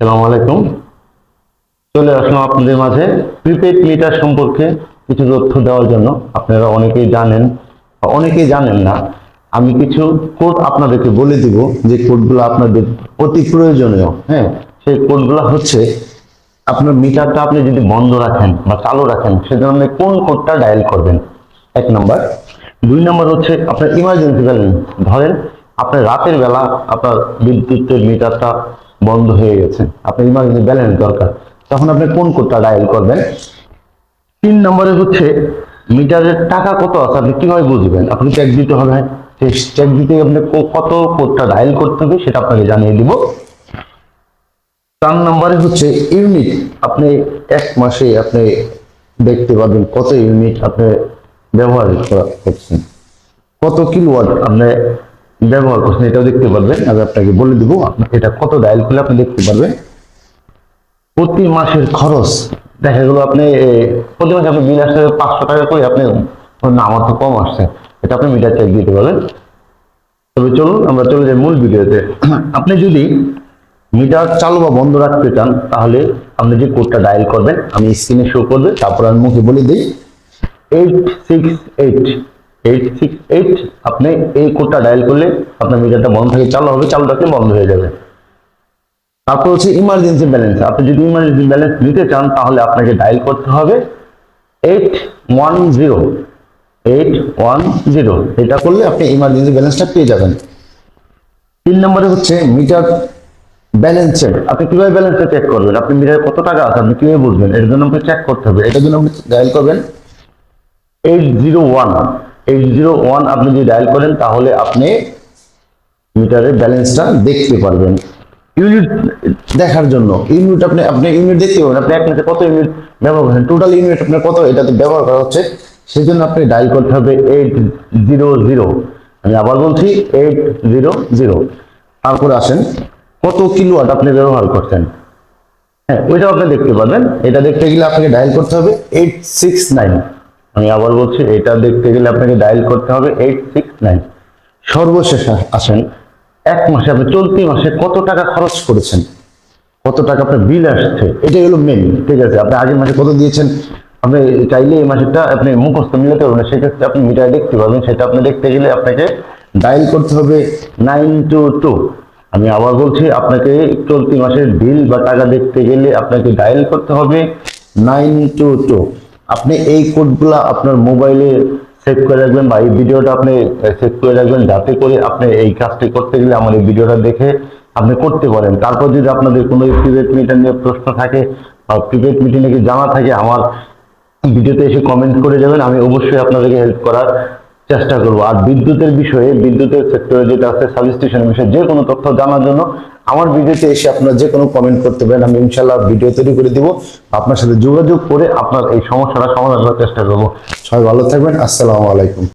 সালাম আলাইকুম। চলে আসলাম আপনাদের মাঝে প্রিপেড মিটার সম্পর্কে কিছু তথ্য দেওয়ার জন্য। আপনারা অনেকেই জানেন অনেকেই জানেন না। আমি কিছু কোড আপনাদেরকে বলে দিব যে কোডগুলো আপনাদের অতি প্রয়োজনীয়। হ্যাঁ সেই কোডগুলো হচ্ছে আপনার মিটারটা আপনি যদি বন্ধ রাখেন বা চালু রাখেন, সেজন্য আপনি কোন কোডটা ডায়াল করবেন? এক নম্বর দুই নম্বর হচ্ছে আপনার ইমার্জেন্সি ব্যালেন্স ধরেন, আপনার রাতের বেলা আপনার বিদ্যুতের মিটারটা বন্ধ হয়ে গেছে। আপনার ইমার্জেন্সি ব্যালেন্স দরকার। তখন আপনি কোন কোডটা ডায়াল করবেন? তিন নম্বরে হচ্ছে, মিটারের টাকা কত আছে আপনি কীভাবে বুঝবেন? আপনি চেক দিতে হবে। সেই চেক দিতে আপনি কত কোডটা ডায়াল করতে হবে সেটা আপনাকে জানিয়ে দিব। চার নম্বরে হচ্ছে ইউনিট আপনি এক মাসে আপনি দেখতে পাবেন কত ইউনিট আপনি ব্যবহার করা- করছেন। কত কিলোওয়াট আপনি ব্যবহার করছেন, এটাও দেখতে পারবেন। আমি আপনাকে বলে দিব এটা কত ডায়াল করলে আপনি দেখতে পারবেন। প্রতি মাসের খরচ, দেখা গেল আপনি প্রতি মাসে আপনি বিল আসছে পাঁচশো টাকা করে, আপনি না আমার তো কম আসছে। এটা আপনি মিটার চেক দিতে পারবেন। তবে চলুন, আমরা চলে যাই মূল ভিডিওতে। আপনি যদি মিটার চালু বা বন্ধ রাখতে চান, তাহলে আপনি যে কোডটা ডায়াল করবেন, আমি স্ক্রিনে শো করবে, তারপর আমি মুখে বলে দিই। Eight six eight eight six eight আপনি এই কোডটা ডায়াল করলে আপনার মিটারটা বন্ধ থেকে চালু হবে চালু থাকলে বন্ধ হয়ে যাবে। তারপর হচ্ছে ইমার্জেন্সি ব্যালেন্স আপনি যদি ইমার্জেন্সি ব্যালেন্স নিতে চান, তাহলে আপনাকে ডায়াল করতে হবে eight one zero eight one zero এটা করলে আপনি ইমার্জেন্সি ব্যালেন্সটা পেয়ে যাবেন। তিন নম্বরে হচ্ছে মিটার ব্যালেন্স চেক আপনি কীভাবে ব্যালেন্সটা চেক করবেন? আপনি মিটারে কত টাকা আছে, আপনি কীভাবে বুঝবেন? এর জন্য আপনি চেক করতে হবে। এটার জন্য আপনি ডায়াল করবেন eight zero one eight zero one আপনি যদি ডায়াল করেন, তাহলে আপনি মিটারের ব্যালেন্সটা দেখতে পারবেন। ইউনিট দেখার জন্য। ইউনিট আপনি আপনি ইউনিট দেখতে পাবেন আপনি মাসে কত ইউনিট ব্যবহার করেন টোটাল ইউনিট আপনার কত? এটাতে ব্যবহার করা হচ্ছে। সেই জন্য আপনি ডায়াল করতে হবে এইট জিরো জিরো। আমি আবার বলছি, এইট জিরো জিরো। তারপরে আসেন, কত কিলোয়াট আপনি ব্যবহার করছেন? হ্যাঁ ওইটাও আপনি দেখতে পাবেন এটা দেখতে গেলে আপনাকে ডায়াল করতে হবে এইট সিক্স নাইন। আমি আবার বলছি এটা দেখতে গেলে আপনাকে ডায়াল করতে হবে এইট সিক্স নাইন সর্বশেষ আসেন এক মাসে আপনি চলতি মাসে কত টাকা খরচ করেছেন? কত টাকা আপনার বিল আসছে? এটাই হলো মেন ঠিক আছে আপনি আগের মাসে কত দিয়েছেন? আপনি চাইলে এই মাসেরটা আপনি মুখস্থ মিলাতে পারবেন সেক্ষেত্রে আপনি মিটার দেখতে পাবেন সেটা আপনি দেখতে গেলে আপনাকে ডায়াল করতে হবে নাইন টু টু আমি আবার বলছি আপনাকে চলতি মাসের বিল বা টাকা দেখতে গেলে আপনাকে ডায়াল করতে হবে নাইন টু টু আপনি এই কোডগুলো আপনার মোবাইলে সেভ করে রাখবেন বা এই ভিডিওটা আপনি সেভ করে রাখবেন যাতে করে আপনি এই কাজটি করতে গেলে আমার এই ভিডিওটা দেখে আপনি করতে পারেন। তারপর যদি আপনাদের কোনো প্রিভেট মিটিং নিয়ে প্রশ্ন থাকে বা প্রিভেট মিটিংয়ে নিয়ে জানা থাকে, আমার ভিডিওতে এসে কমেন্ট করে যাবেন, আমি অবশ্যই আপনাদেরকে হেল্প করার চেষ্টা করব। আর বিদ্যুতের বিষয়ে, বিদ্যুতের সেক্টরে যেটা আছে সাবস্টেশনের বিষয়ে যে কোনো তথ্য জানার জন্য আমার ভিডিওতে এসে আপনারা যে কোনো কমেন্ট করতে পারেন, আমি ইনশাল্লাহ ভিডিও তৈরি করে দিব। আপনার সাথে যোগাযোগ করে আপনার এই সমস্যাটা সমাধান করার চেষ্টা করব। সবাই ভালো থাকবেন। আসসালামু আলাইকুম।